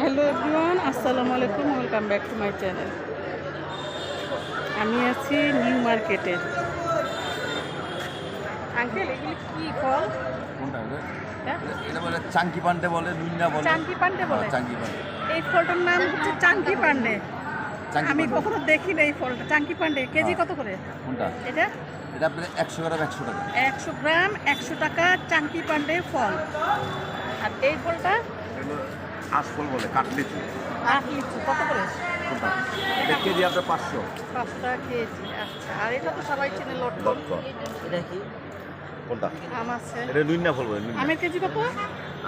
Hello everyone আসসালামু আলাইকুম welcome back to my channel. আমি আছি নিউ মার্কেটে। আঙ্কেল এগুলি কি ফল? এটা? হ্যাঁ? বলে চাঙ্কি পান্ডে বলে নুইনা বলে। চাঙ্কি পান্ডে বলে? হ্যাঁ, চাঙ্কি পান্ডে এই ফলটার নাম হচ্ছে চাঙ্কি পান্ডে আমি কখনো দেখি না এই ফলটা। চাঙ্কি পান্ডে কেজি হ্যাঁ। কত করে? কোনটা? এটা? এটা আপনার একশো গ্রাম একশো টাকা। একশো গ্রাম একশো টাকা চাঙ্কি পান্ডে ফল। আর এই ফলটা? আশফল বলে কাটলিচু আট লিচু কত করে? কোনটা? এটা কেজি আপনার পাঁচশো। পাঁচ টাকা কেজি আচ্ছা। আর এটা তো সবাই চেনে লটকন। এটা কি? কোনটা? আম আছে। এটা নুইনা ফল বলে আমের কেজি কত?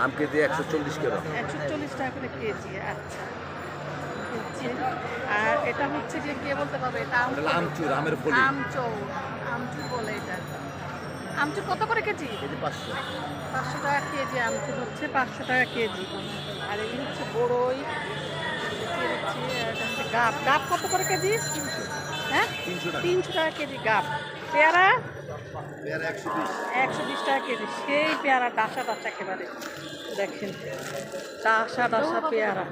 আম কেজি একশো চল্লিশ গ্রাম একশো চল্লিশ টাকা করে কেজি আচ্ছা। কেজি। আর এটা হচ্ছে যে কে বলতে পারবে? এটা আমচুর আমের ফলি। আমচৌ আমচুর বলে এটা। আমচুর কত করে কেজি? পাঁচশো। পাঁচশো টাকা কেজি আমচুর হচ্ছে পাঁচশো টাকা কেজি। আর এগুলি হচ্ছে বড়ই হচ্ছে গাব গাব কত করে কেজি? তিনশো। হ্যাঁ? তিনশো টাকা। কেজি গাব পেয়ারা? পেয়ারা একশো বিশ। একশো বিশ টাকা কেজি। সেই পেয়ারা ডাসা ডাসা একেবারে। দেখেন ডাসা ডাসা পেয়ারা।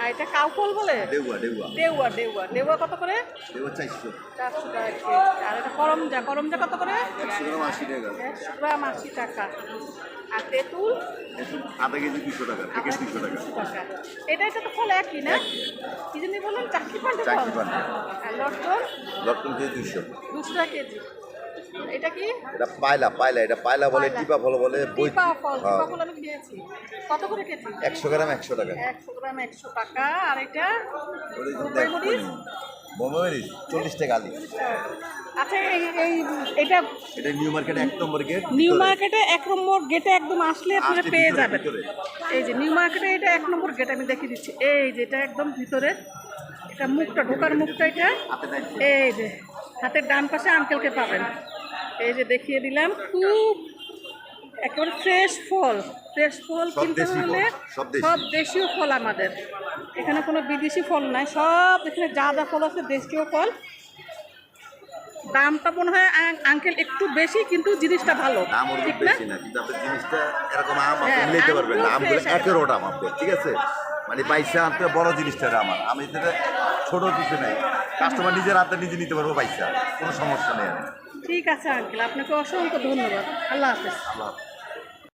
আর এটা কাউফল বলে? ডেউয়া ডেউয়া দেউয়া দেউয়া। দেউয়া কত করে? ডেউয়া চারশো। চারশো টাকা কেজি। আর এটা করমজা করমজা কত করে? একশো গ্রাম আশি টাকা। একশো গ্রাম আশি টাকা। আর তেঁতুল? আধা কেজি দুশো টাকা প্যাকেট দুশো টাকা। এটা এটা তো ফল একই না? কি জানি বললেন চাকরি পান্ডে ফল? চাকরি পান্ডে। আর লটকন? লটকন কেজি দুশো। দুশো টাকা কেজি। এটা কি? এটা পায়লা পায়লা এটা পায়লা বলে টিপা ফল বলে টিপা ফল হ্যাঁ। টিপা ফল আমি খেয়েছি। কত করে কেজি? একশো গ্রাম একশো টাকা। একশো গ্রাম একশো টাকা। আর এটা? মরিচ? বোম্বাই চল্লিশ টাকা আলি। আচ্ছা এই এই এটা এটা নিউ মার্কেট এক নম্বর গেট নিউ মার্কেটে এক নম্বর গেটে একদম আসলে আপনারা পেয়ে যাবেন। এই যে নিউ মার্কেটে এটা এক নম্বর গেট আমি দেখিয়ে দিচ্ছি। এই যে এটা একদম ভিতরে। এটা মুখটা ঢোকার মুখটা এটা। এই যে হাতের ডান পাশে আঙ্কেলকে পাবেন। এই যে দেখিয়ে দিলাম খুব একেবারে ফ্রেশ ফল। ফ্রেশ ফল কিনতে হলে সব দেশীয় ফল আমাদের। এখানে কোনো বিদেশি ফল নাই সব এখানে যা যা ফল আছে দেশীয় ফল। দামটা মনে হয় আঙ্কেল একটু বেশি কিন্তু জিনিসটা ভালো। ঠিক না? জিনিসটা এরকম আম আপনি হ্যাঁ, নিতে পারবেন আমগুলো একের ওটা ঠিক আছে? মানে পাইসা আনতে বড় জিনিসটা আমার। আমি যেটা ছোট কিছু নেই। কাস্টমার নিজের হাতে নিজে নিতে পারব পাইসা কোনো সমস্যা নেই ঠিক আছে আঙ্কেল আপনাকে অসংখ্য ধন্যবাদ। আল্লাহ হাফেজ। আল্লাহ হাফেজ।